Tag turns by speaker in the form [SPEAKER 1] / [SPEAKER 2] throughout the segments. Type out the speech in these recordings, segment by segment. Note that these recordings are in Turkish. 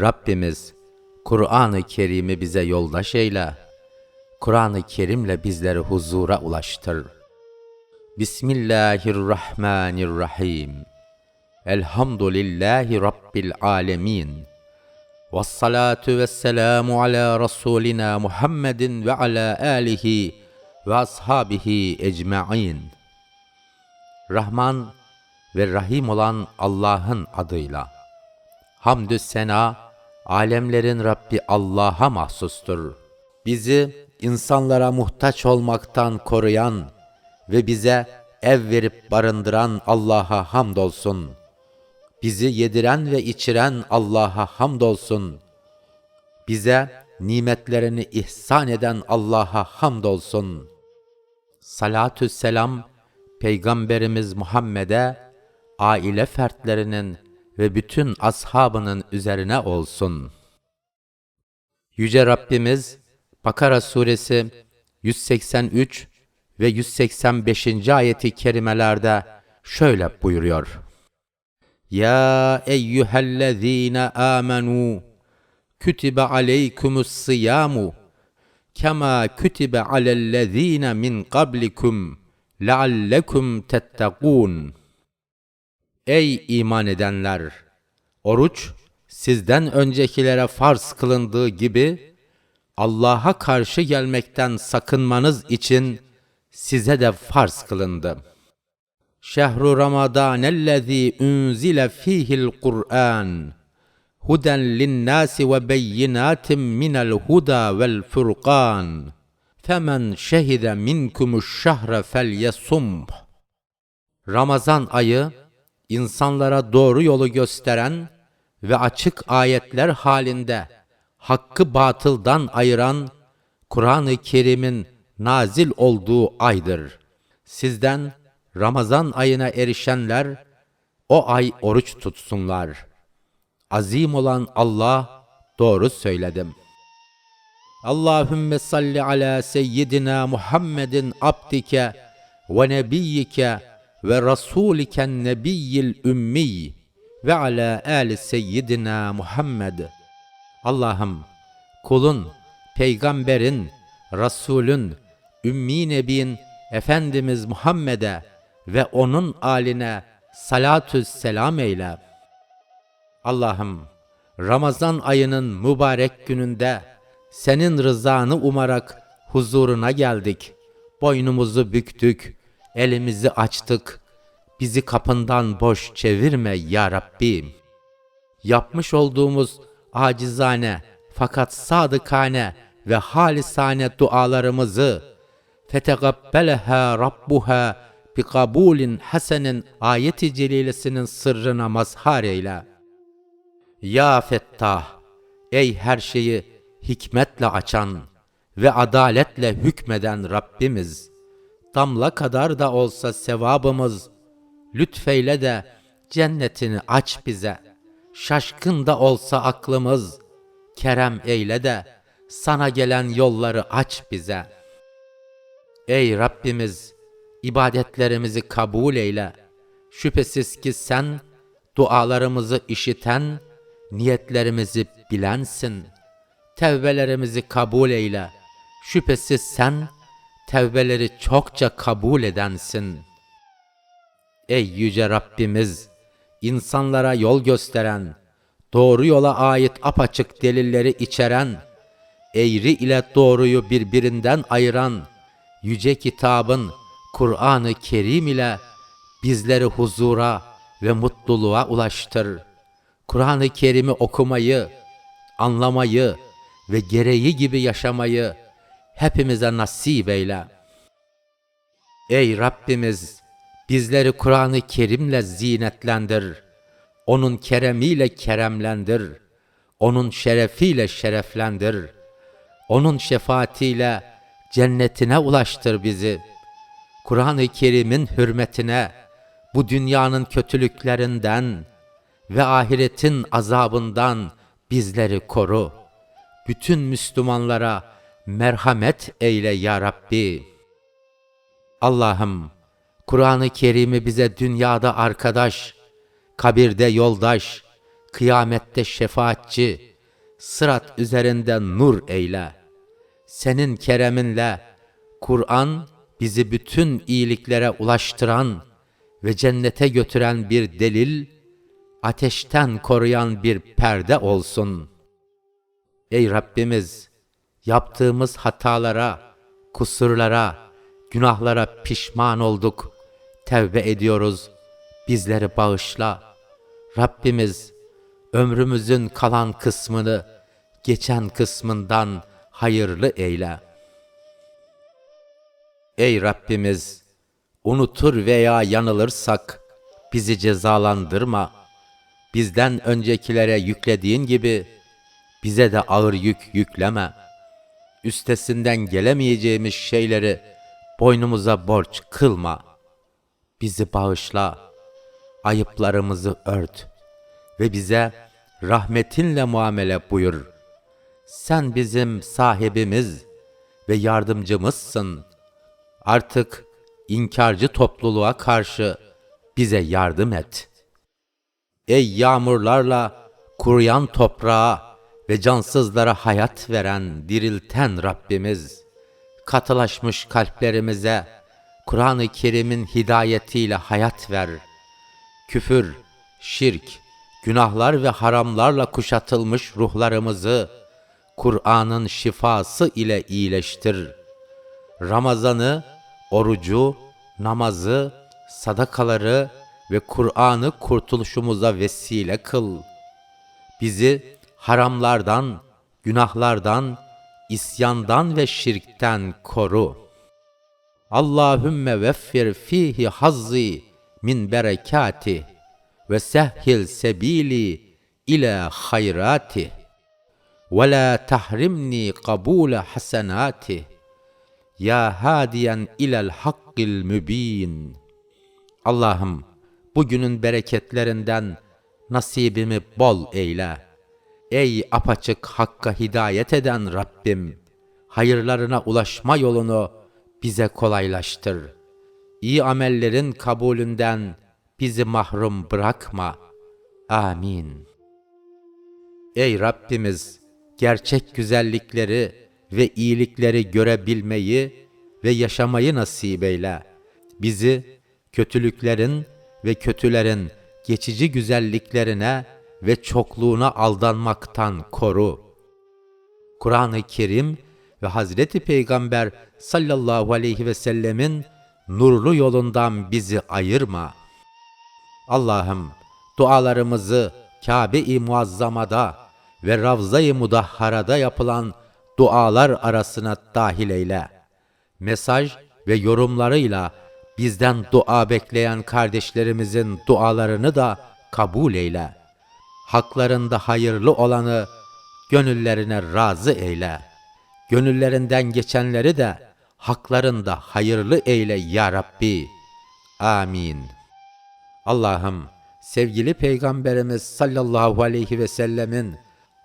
[SPEAKER 1] Rabbimiz Kur'an-ı Kerim'i bize yoldaş eyle. Kur'an-ı Kerim'le bizleri huzura ulaştır. Bismillahirrahmanirrahim. Elhamdülillahi Rabbil alemin. Vessalatu vesselamu ala Resulina Muhammedin ve ala alihi ve ashabihi ecma'in. Rahman ve Rahim olan Allah'ın adıyla. Hamdü sena, alemlerin Rabbi Allah'a mahsustur. Bizi insanlara muhtaç olmaktan koruyan ve bize ev verip barındıran Allah'a hamdolsun. Bizi yediren ve içiren Allah'a hamdolsun. Bize nimetlerini ihsan eden Allah'a hamdolsun. Salatü selam Peygamberimiz Muhammed'e, aile fertlerinin ve bütün ashabının üzerine olsun. Yüce Rabbimiz Bakara suresi 183 ve 185. ayeti kerimelerde şöyle buyuruyor. Ya eyyühellezine amenu kütibe aleykumus siyamu kema kütibe alellezine min qablikum leallekum tettekûn. Ey iman edenler! Oruç, sizden öncekilere farz kılındığı gibi, Allah'a karşı gelmekten sakınmanız için size de farz kılındı. Şehru Ramadanellezî unzile fîhil Kur'an huden linnâsi ve beyinâtin minel huda vel furqan. Femen şehide minkumuş şehre felyesumh. Ramazan ayı insanlara doğru yolu gösteren ve açık ayetler halinde hakkı batıldan ayıran Kur'an-ı Kerim'in nazil olduğu aydır. Sizden Ramazan ayına erişenler o ay oruç tutsunlar. Azim olan Allah doğru söyledim. Allahümme salli ala seyyidina Muhammedin abdike ve nebiyyike ve rasuliken nebiyyil ümmi ve ala ali seyyidina Muhammed. Allah'ım kulun, peygamberin, rasulün, ümmi nebin, Efendimiz Muhammed'e ve onun aline salatü selam eyle. Allah'ım Ramazan ayının mübarek gününde senin rızanı umarak huzuruna geldik. Boynumuzu büktük, elimizi açtık. Bizi kapından boş çevirme ya Rabbi. Yapmış olduğumuz acizane fakat sadıkane ve halisane dualarımızı fetegabbeleha rabbuha bi kabulin hasenin ayeti celilesinin sırrına mazhar eyle. Ya Fettah, ey her şeyi hikmetle açan ve adaletle hükmeden Rabbimiz, damla kadar da olsa sevabımız, lütfeyle de cennetini aç bize. Şaşkın da olsa aklımız, kerem eyle de sana gelen yolları aç bize. Ey Rabbimiz, ibadetlerimizi kabul eyle. Şüphesiz ki sen dualarımızı işiten, niyetlerimizi bilensin. Tevbelerimizi kabul eyle. Şüphesiz sen tevbeleri çokça kabul edensin. Ey yüce Rabbimiz, insanlara yol gösteren, doğru yola ait apaçık delilleri içeren, eğri ile doğruyu birbirinden ayıran yüce kitabın Kur'an-ı Kerim ile bizleri huzura ve mutluluğa ulaştır. Kur'an-ı Kerim'i okumayı, anlamayı ve gereği gibi yaşamayı hepimize nasip eyle. Ey Rabbimiz, bizleri Kur'an-ı Kerim'le zinetlendir. Onun keremiyle keremlendir. Onun şerefiyle şereflendir. Onun şefaatiyle cennetine ulaştır bizi. Kur'an-ı Kerim'in hürmetine bu dünyanın kötülüklerinden ve ahiretin azabından bizleri koru. Bütün Müslümanlara merhamet eyle ya Rabbi. Allah'ım Kur'an-ı Kerim'i bize dünyada arkadaş, kabirde yoldaş, kıyamette şefaatçi, sırat üzerinde nur eyle. Senin kereminle Kur'an bizi bütün iyiliklere ulaştıran ve cennete götüren bir delil, ateşten koruyan bir perde olsun. Ey Rabbimiz, yaptığımız hatalara, kusurlara, günahlara pişman olduk. Tevbe ediyoruz. Bizleri bağışla. Rabbimiz, ömrümüzün kalan kısmını geçen kısmından hayırlı eyle. Ey Rabbimiz, unutur veya yanılırsak bizi cezalandırma. Bizden öncekilere yüklediğin gibi bize de ağır yük yükleme. Üstesinden gelemeyeceğimiz şeyleri boynumuza borç kılma. Bizi bağışla, ayıplarımızı ört ve bize rahmetinle muamele buyur. Sen bizim sahibimiz ve yardımcımızsın. Artık inkarcı topluluğa karşı bize yardım et. Ey yağmurlarla kuruyan toprağa ve cansızlara hayat veren, dirilten Rabbimiz, katılaşmış kalplerimize Kur'an-ı Kerim'in hidayetiyle hayat ver. Küfür, şirk, günahlar ve haramlarla kuşatılmış ruhlarımızı Kur'an'ın şifası ile iyileştir. Ramazan'ı, orucu, namazı, sadakaları ve Kur'an'ı kurtuluşumuza vesile kıl. Bizi haramlardan, günahlardan, isyandan ve şirkten koru. Allahümme veffir fihi hazzi min berekati ve sehhil sebili ila hayrati ve la tahrimni kabule hasenati ya hadiyen ilel hakkil mübin. Allah'ım bugünün bereketlerinden nasibimi bol eyle. Ey apaçık hakka hidayet eden Rabbim, hayırlarına ulaşma yolunu bize kolaylaştır. İyi amellerin kabulünden bizi mahrum bırakma. Amin. Ey Rabbimiz, gerçek güzellikleri ve iyilikleri görebilmeyi ve yaşamayı nasip eyle. Bizi kötülüklerin ve kötülerin geçici güzelliklerine ve çokluğuna aldanmaktan koru. Kur'an-ı Kerim ve Hazreti Peygamber sallallahu aleyhi ve sellemin nurlu yolundan bizi ayırma. Allah'ım dualarımızı Kabe-i Muazzama'da ve Ravza-i Mudahhara'da yapılan dualar arasına dahil eyle. Mesaj ve yorumlarıyla bizden dua bekleyen kardeşlerimizin dualarını da kabul eyle. Haklarında hayırlı olanı gönüllerine razı eyle. Gönüllerinden geçenleri de haklarında hayırlı eyle ya Rabbi. Amin. Allah'ım sevgili Peygamberimiz sallallahu aleyhi ve sellemin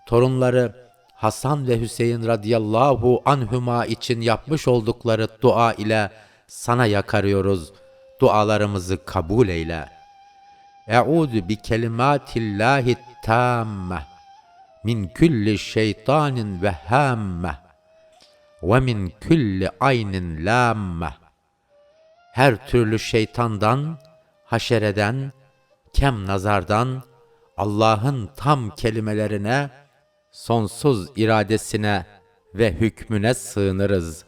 [SPEAKER 1] torunları Hasan ve Hüseyin radıyallahu anhüma için yapmış oldukları dua ile sana yakarıyoruz. Dualarımızı kabul eyle. Eûzü bi kelimatillahi tamme min külli şeytanin ve hamme ve min külli aynin lamme. Her türlü şeytandan, haşereden, kem nazardan, Allah'ın tam kelimelerine, sonsuz iradesine ve hükmüne sığınırız.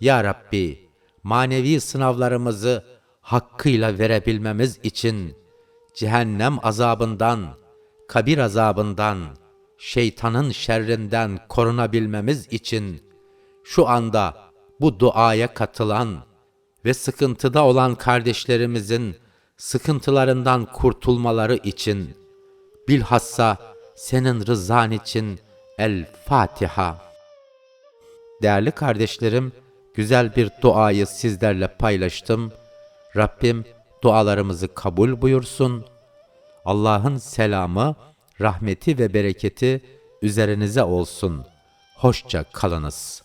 [SPEAKER 1] Ya Rabbi, manevi sınavlarımızı hakkıyla verebilmemiz için cehennem azabından, kabir azabından, şeytanın şerrinden korunabilmemiz için şu anda bu duaya katılan ve sıkıntıda olan kardeşlerimizin sıkıntılarından kurtulmaları için bilhassa senin rızan için El Fatiha. Değerli kardeşlerim, güzel bir duayı sizlerle paylaştım. Rabbim dualarımızı kabul buyursun. Allah'ın selamı, rahmeti ve bereketi üzerinize olsun. Hoşça kalınız.